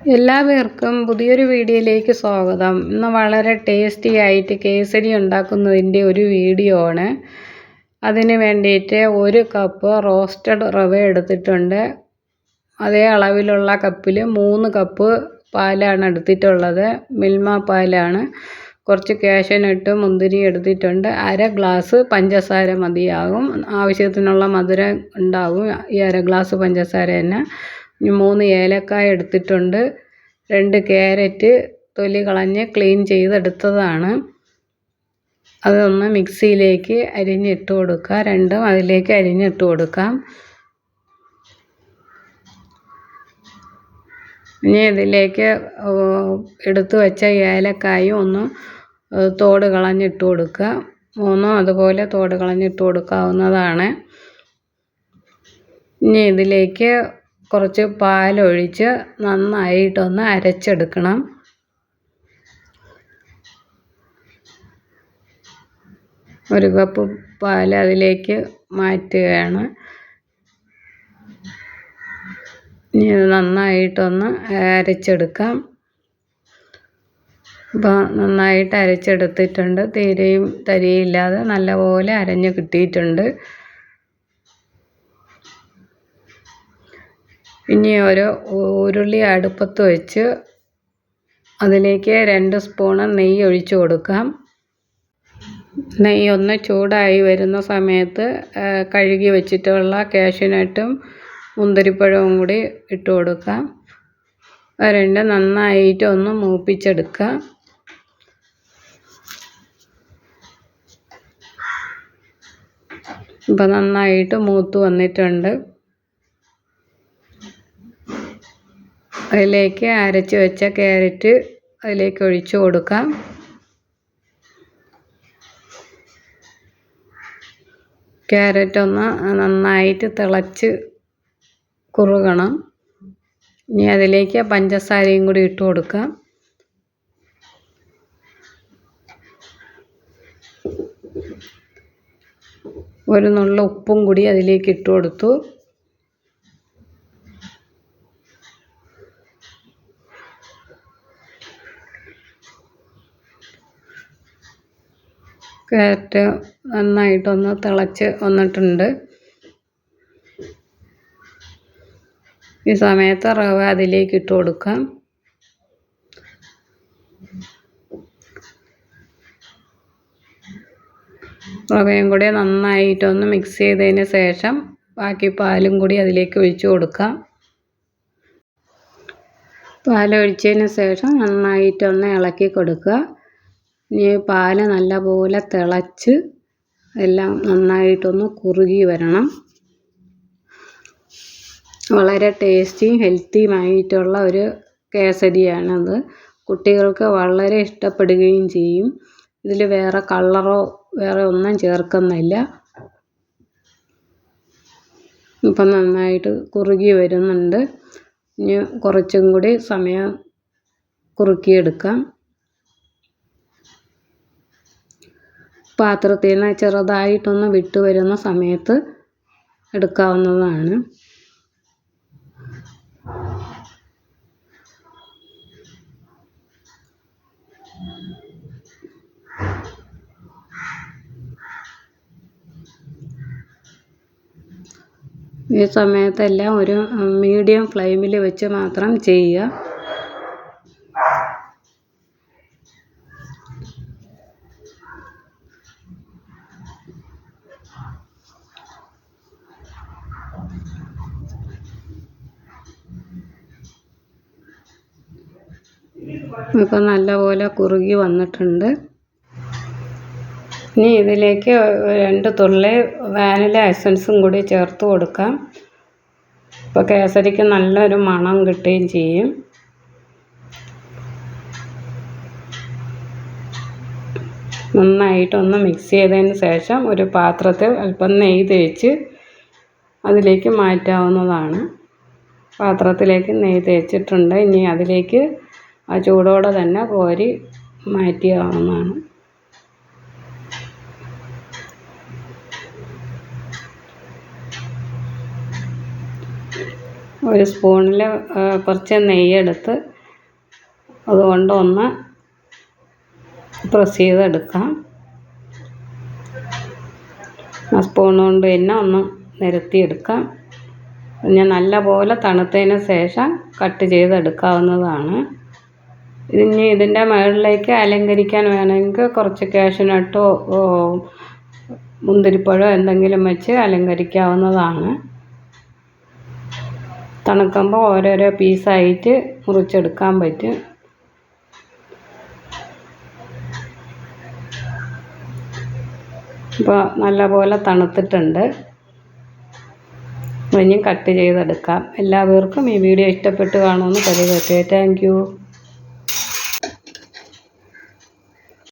എല്ലാവർക്കും പുതിയൊരു വീഡിയോയിലേക്ക് സ്വാഗതം. ഇന്ന് വളരെ ടേസ്റ്റി ആയിട്ട് കേസരി ഉണ്ടാക്കുന്നതിന്റെ ഒരു വീഡിയോ ആണ്. അതിന് വേണ്ടിയിട്ട് ഒരു കപ്പ് റോസ്റ്റഡ് റവ എടുത്തിട്ടുണ്ട്. അതേ അളവിലുള്ള കപ്പിൽ മൂന്ന് കപ്പ് പാലാണ് എടുത്തിട്ടുള്ളത്. മിൽമ പാലാണ്. കുറച്ച് കാഷ്യനട്ട് മുന്തിരി എടുത്തിട്ടുണ്ട്. അര ഗ്ലാസ് പഞ്ചസാര മതിയാകും. ആവശ്യത്തിനുള്ള മധുരം ഉണ്ടാകും ഈ അര ഗ്ലാസ് പഞ്ചസാര തന്നെ. മൂന്ന് ഏലക്കായ എടുത്തിട്ടുണ്ട്. രണ്ട് ക്യാരറ്റ് തൊലി കളഞ്ഞ് ക്ലീൻ ചെയ്തെടുത്തതാണ്. അതൊന്ന് മിക്സിയിലേക്ക് അരിഞ്ഞിട്ട് കൊടുക്കുക. രണ്ടും അതിലേക്ക് അരിഞ്ഞിട്ട് കൊടുക്കാം. ഇനി ഇതിലേക്ക് എടുത്തു വെച്ച ഏലക്കായും ഒന്ന് തോട് കളഞ്ഞിട്ട് കൊടുക്കുക. മൂന്നും അതുപോലെ തോട് കളഞ്ഞിട്ട് കൊടുക്കാവുന്നതാണ്. ഇനി ഇതിലേക്ക് കുറച്ച് പാലൊഴിച്ച് നന്നായിട്ടൊന്ന് അരച്ചെടുക്കണം. ഒരു കപ്പ് പാൽ അതിലേക്ക് മാറ്റുകയാണ്. ഇനി നന്നായിട്ടൊന്ന് അരച്ചെടുക്കാം. അപ്പോൾ നന്നായിട്ട് അരച്ചെടുത്തിട്ടുണ്ട്. തീരെയും തരിയില്ലാതെ നല്ലപോലെ അരഞ്ഞ് കിട്ടിയിട്ടുണ്ട്. ഇനി ഒരു ഉരുളി അടുപ്പത്ത് വെച്ച് അതിലേക്ക് രണ്ട് സ്പൂണ് നെയ്യ് ഒഴിച്ചു കൊടുക്കാം. നെയ്യ് ഒന്ന് ചൂടായി വരുന്ന സമയത്ത് കഴുകി വെച്ചിട്ടുള്ള കാഷ്യൂനട്ടും മുന്തിരിപ്പഴവും കൂടി ഇട്ട് കൊടുക്കാം. രണ്ട് നന്നായിട്ട് ഒന്ന് മൂപ്പിച്ചെടുക്കുക ഇപ്പം നന്നായിട്ട് മൂത്ത് വന്നിട്ടുണ്ട്. അതിലേക്ക് അരച്ച് വെച്ച ക്യാരറ്റ് അതിലേക്ക് ഒഴിച്ചു കൊടുക്കാം. ക്യാരറ്റ് ഒന്ന് നന്നായിട്ട് തിളച്ച് കുറുകണം. ഇനി അതിലേക്ക് പഞ്ചസാരയും കൂടി ഇട്ട് കൊടുക്കാം. ഒരു നുള്ള ഉപ്പും കൂടി അതിലേക്ക് ഇട്ട് കൊടുത്തു. ക്യാരറ്റ് നന്നായിട്ടൊന്ന് തിളച്ച് വന്നിട്ടുണ്ട്. ഈ സമയത്ത് റവ അതിലേക്ക് ഇട്ട് കൊടുക്കാം. റവയും കൂടി നന്നായിട്ടൊന്ന് മിക്സ് ചെയ്തതിന് ശേഷം ബാക്കി പാലും കൂടി അതിലേക്ക് ഒഴിച്ചു കൊടുക്കാം. പാലൊഴിച്ചതിന് ശേഷം നന്നായിട്ടൊന്ന് ഇളക്കി കൊടുക്കുക. ഇനി പാൽ നല്ലപോലെ തിളച്ച് എല്ലാം നന്നായിട്ടൊന്ന് കുറുകി വരണം. വളരെ ടേസ്റ്റിയും ഹെൽത്തിയുമായിട്ടുള്ള ഒരു കേസരിയാണത്. കുട്ടികൾക്ക് വളരെ ഇഷ്ടപ്പെടുകയും ചെയ്യും. ഇതിൽ വേറെ കളറോ വേറെ ഒന്നും ചേർക്കുന്നില്ല. ഇപ്പം നന്നായിട്ട് കുറുകി വരുന്നുണ്ട്. ഇനി കുറച്ചും കൂടി സമയം കുറുക്കിയെടുക്കാം. പാത്രത്തിൽ നിന്ന് ചെറുതായിട്ടൊന്ന് വിട്ട് വരുന്ന സമയത്ത് എടുക്കാവുന്നതാണ്. ഈ സമയത്തെല്ലാം ഒരു മീഡിയം ഫ്ലെയിമിൽ വെച്ച് മാത്രം ചെയ്യുക. ഇപ്പം നല്ലപോലെ കുറുകി വന്നിട്ടുണ്ട്. ഇനി ഇതിലേക്ക് രണ്ട് തുള്ളി വാനില എസൻസും കൂടി ചേർത്ത് കൊടുക്കാം. ഇപ്പോൾ കേസരിക്ക് നല്ലൊരു മണം കിട്ടുകയും ചെയ്യും. നന്നായിട്ടൊന്ന് മിക്സ് ചെയ്തതിന് ശേഷം ഒരു പാത്രത്തിൽ അല്പം നെയ്യ് തേച്ച് അതിലേക്ക് മാറ്റാവുന്നതാണ്. പാത്രത്തിലേക്ക് നെയ്യ് തേച്ചിട്ടുണ്ട്. ഇനി അതിലേക്ക് ആ ചൂടോടെ തന്നെ കോരി മാറ്റിയാവുന്നതാണ്. ഒരു സ്പൂണിൽ കുറച്ച് നെയ്യെടുത്ത് അതുകൊണ്ട് ഒന്ന് പ്രസ് ചെയ്തെടുക്കാം ആ സ്പൂൺ കൊണ്ട് തന്നെ ഒന്ന് നിരത്തിയെടുക്കാം. ഞാൻ നല്ലപോലെ തണുത്തതിന് ശേഷം കട്ട് ചെയ്തെടുക്കാവുന്നതാണ്. ഇനി ഇതിന്റെ മുകളിലേക്ക് അലങ്കരിക്കാൻ വേണമെങ്കിൽ കുറച്ച് കാഷ്യൂനട്ടോ മുന്തിരിപ്പഴമോ എന്തെങ്കിലും വെച്ച് അലങ്കരിക്കാവുന്നതാണ്. തണുക്കുമ്പോൾ ഓരോരോ പീസായിട്ട് മുറിച്ചെടുക്കാൻ പറ്റും. ഇപ്പോൾ നല്ലപോലെ തണുത്തിട്ടുണ്ട്. ഇനി കട്ട് ചെയ്തെടുക്കാം. എല്ലാവർക്കും ഈ വീഡിയോ ഇഷ്ടപ്പെട്ട് കാണുമെന്ന് കരുതട്ടെ താങ്ക് യു